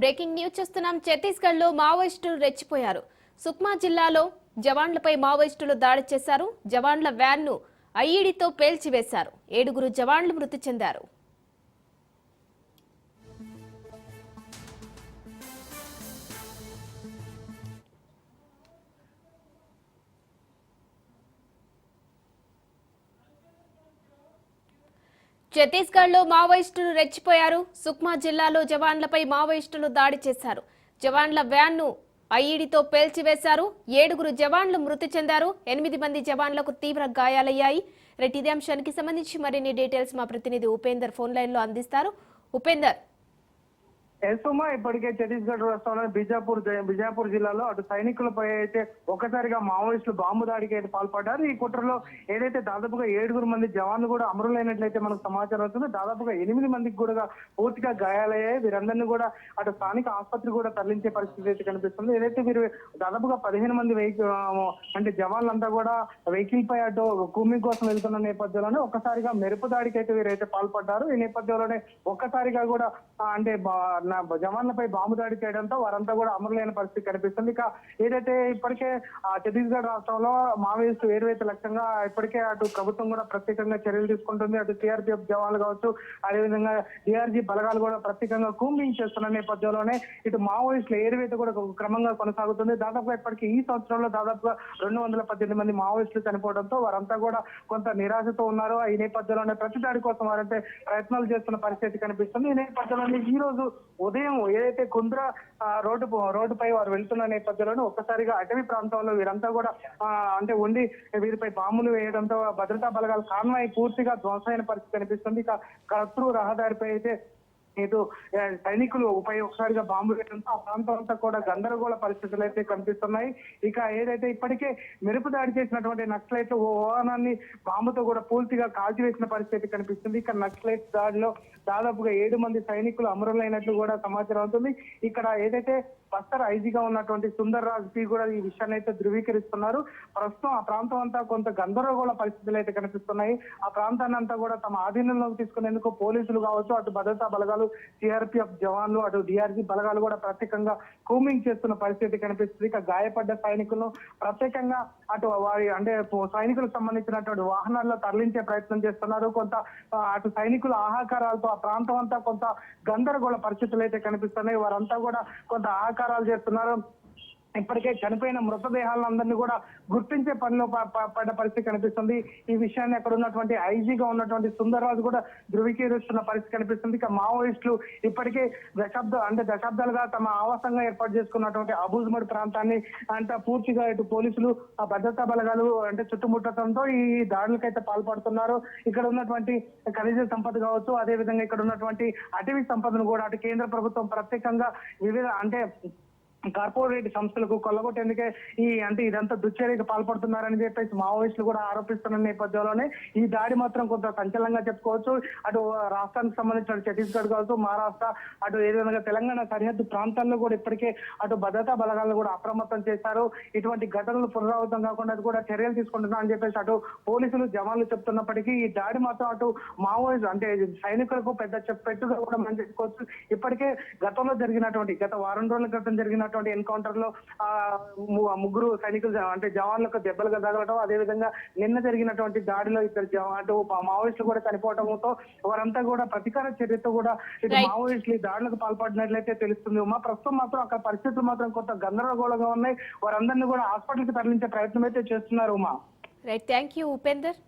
Breaking news చూస్తున్నాం. ఛత్తీస్గఢ్లో మావోయిస్టులు రెచ్చిపోయారు. సుక్మా జిల్లాలో జవాన్లపై మావోయిస్టులు దాడి చేశారు. జవాన్ల వ్యాన్ను ఐఈడితో పేల్చివేశారు. ఏడుగురు జవాన్లు మృతి చెందారు. ఛత్తీస్గఢ్లో మావోయిస్టులు రెచ్చిపోయారు. సుక్మా జిల్లాలో జవాన్లపై మావోయిస్టులు దాడి చేశారు. జవాన్ల వ్యాన్ను ఐఈడితో పేల్చివేశారు. ఏడుగురు జవాన్లు మృతి చెందారు. ఎనిమిది మంది జవాన్లకు తీవ్ర గాయాలయ్యాయి. రెడ్డి అంశానికి సంబంధించి మరిన్ని డీటెయిల్స్ మా ప్రతినిధి ఉపేందర్ ఫోన్ లైన్లో అందిస్తారు. ఉపేందర్ ఎస్సుమా ఇప్పటికే ఛత్తీస్గఢ్ రాష్ట్రంలోని బిజాపూర్ జ- బిజాపూర్ జిల్లాలో అటు సైనికులపై అయితే ఒక్కసారిగా మావోయిస్టులు బాంబు దాడికి అయితే పాల్పడ్డారు. ఈ కుట్రలో ఏదైతే దాదాపుగా ఏడుగురు మంది జవాన్లు కూడా అమరులైనట్లయితే మనకు సమాచారం వస్తుంది. దాదాపుగా ఎనిమిది మందికి కూడా పూర్తిగా గాయాలయ్యాయి. వీరందరినీ కూడా అటు స్థానిక ఆసుపత్రి కూడా తరలించే పరిస్థితి అయితే కనిపిస్తుంది. ఏదైతే వీరు దాదాపుగా పదిహేను మంది వెహికల్ అంటే జవాన్లంతా కూడా వెహికల్ పై అటు కూమి కోసం వెళ్తున్న నేపథ్యంలోనే ఒక్కసారిగా మెరుపు దాడికి అయితే వీరైతే పాల్పడ్డారు. ఈ నేపథ్యంలోనే ఒక్కసారిగా కూడా అంటే బా- జవాన్లపై బాంబు దాడి చేయడంతో వారంతా కూడా అమరులైన పరిస్థితి కనిపిస్తుంది. ఇక ఏదైతే ఇప్పటికే ఆ, ఛత్తీస్గఢ్ రాష్ట్రంలో మావోయిస్టు ఏరువైతే లక్ష్యంగా ఇప్పటికే అటు ప్రభుత్వం కూడా ప్రత్యేకంగా చర్యలు తీసుకుంటుంది. అటు సిఆర్పిఎఫ్ జవాన్లు కావచ్చు అదేవిధంగా డిఆర్జీ బలగాలు కూడా ప్రత్యేకంగా కూంబింగ్ చేస్తున్న నేపథ్యంలోనే ఇటు మావోయిస్టుల ఏరువేత కూడా క్రమంగా కొనసాగుతుంది. దాదాపుగా ఇప్పటికీ ఈ సంవత్సరంలో దాదాపుగా రెండు వందల పద్దెనిమిది మంది మావోయిస్టులు చనిపోవడంతో వారంతా కూడా కొంత నిరాశతో ఉన్నారు. ఈ నేపథ్యంలోనే ప్రతి దాడి కోసం వారంటే ప్రయత్నాలు చేస్తున్న పరిస్థితి కనిపిస్తుంది. ఈ నేపథ్యంలోనే ఈ రోజు ఉదయం ఏదైతే కుంద్ర ఆ, రోడ్డు రోడ్డుపై వారు వెళ్తున్న నేపథ్యంలోనే ఒక్కసారిగా అటవీ ప్రాంతంలో వీరంతా కూడా అంటే ఉండి వీరిపై బాంబులు వేయడంతో భద్రతా బలగాల కాన్వాయ్ పూర్తిగా ధ్వంసమైన పరిస్థితి కనిపిస్తుంది. ఇక కర్తృ రహదారిపై అయితే ఏదో సైనికులు పై ఒకసారిగా బాంబు వేయడంతో ఆ ప్రాంతం అంతా కూడా గందరగోళ పరిస్థితులు అయితే కనిపిస్తున్నాయి. ఇక ఏదైతే ఇప్పటికే మెరుపు దాడి చేసినటువంటి నక్సలైట్ ఓ వాహనాన్ని బాంబుతో కూడా పూర్తిగా కాల్చివేసిన పరిస్థితి కనిపిస్తుంది. ఇక నక్సలైట్ దాడిలో దాదాపుగా ఏడు మంది సైనికులు అమరులైనట్లు కూడా సమాచారం అవుతుంది. ఇక్కడ ఏదైతే బస్తర్ ఐజీగా ఉన్నటువంటి సుందర్ రాజ్ పి కూడా ఈ విషయాన్ని అయితే ధృవీకరిస్తున్నారు. ప్రస్తుతం ఆ ప్రాంతం అంతా కొంత గందరగోళ పరిస్థితులు అయితే కనిపిస్తున్నాయి. ఆ ప్రాంతాన్ని అంతా కూడా తమ ఆధీనంలోకి తీసుకునేందుకు పోలీసులు కావచ్చు అటు భద్రతా బలగాలు సిఆర్పిఎఫ్ జవాన్లు అటు డిఆర్జీ బలగాలు కూడా ప్రత్యేకంగా కూమింగ్ చేస్తున్న పరిస్థితి కనిపిస్తుంది. ఇక గాయపడ్డ సైనికులను ప్రత్యేకంగా అటు వారి అంటే సైనికులకు సంబంధించినటువంటి వాహనాల్లో తరలించే ప్రయత్నం చేస్తున్నారు. కొంత అటు సైనికుల ఆహాకారాలతో ఆ ప్రాంతం అంతా కొంత గందరగోళ పరిస్థితులు అయితే కనిపిస్తున్నాయి. వారంతా కూడా కొంత సహకారాలు చేస్తున్నారు. ఇప్పటికే చనిపోయిన మృతదేహాలందరినీ కూడా గుర్తించే పనిలో పడ్డ పరిస్థితి కనిపిస్తుంది. ఈ విషయాన్ని అక్కడ ఉన్నటువంటి ఐజీగా ఉన్నటువంటి సుందర్రాజు కూడా ధృవీకరిస్తున్న పరిస్థితి కనిపిస్తుంది. ఇక మావోయిస్టులు ఇప్పటికే దశాబ్ద అంటే దశాబ్దాలుగా తమ ఆవాసంగా ఏర్పాటు చేసుకున్నటువంటి అబూజ్మడ్ ప్రాంతాన్ని అంతా పూర్తిగా ఇటు పోలీసులు ఆ భద్రతా బలగాలు అంటే చుట్టుముట్టడంతో ఈ దాడులకైతే పాల్పడుతున్నారు. ఇక్కడ ఉన్నటువంటి ఖనిజ సంపద కావచ్చు అదే విధంగా ఇక్కడ ఉన్నటువంటి అటవీ సంపదను కూడా అటు కేంద్ర ప్రభుత్వం ప్రత్యేకంగా వివిధ అంటే కార్పొరేట్ సంస్థలకు కొల్లగొట్టేందుకే ఈ అంటే ఇదంతా దుశ్చర్యకు పాల్పడుతున్నారని చెప్పేసి మావోయిస్టులు కూడా ఆరోపిస్తున్న నేపథ్యంలోనే ఈ దాడి మాత్రం కొంత సంచలనంగా చెప్పుకోవచ్చు. అటు రాష్ట్రానికి సంబంధించిన ఛత్తీస్గఢ్ కావచ్చు మహారాష్ట్ర అటు ఏ విధంగా తెలంగాణ సరిహద్దు ప్రాంతాల్లో కూడా ఇప్పటికే అటు భద్రతా బలగాలను కూడా అప్రమత్తం చేశారు. ఇటువంటి ఘటనలు పునరావృతం కాకుండా కూడా చర్యలు తీసుకుంటున్నా అని చెప్పేసి అటు పోలీసులు జవాన్లు చెప్తున్నప్పటికీ ఈ దాడి మాత్రం అటు మావోయిస్ట్ అంటే సైనికులకు పెద్ద పెట్టుగా కూడా మనం చెప్పుకోవచ్చు. ఇప్పటికే గతంలో జరిగినటువంటి గత వారం రోజుల క్రితం జరిగినటువంటి ఎన్కౌంటర్లో ఆ ము- ముగ్గురు సైనికులు అంటే జవాన్లకు దెబ్బలుగా తగలటం అదే విధంగా నిన్న జరిగినటువంటి దాడిలో ఇద్దరు అటు మా- మావోయిస్టులు కూడా చనిపోవడంతో వారంతా కూడా ప్రతీకార చర్యతో కూడా ఇటు Right. మావోయిస్టులు ఈ దాడులకు పాల్పడినట్లయితే తెలుస్తుంది. ఉమా ప్రస్తుతం మాత్రం అక్కడ పరిస్థితులు మాత్రం కొంత గందరగోళంగా ఉన్నాయి. వారందరినీ కూడా హాస్పిటల్కి తరలించే ప్రయత్నం అయితే చేస్తున్నారు Uma. Right thank you Upender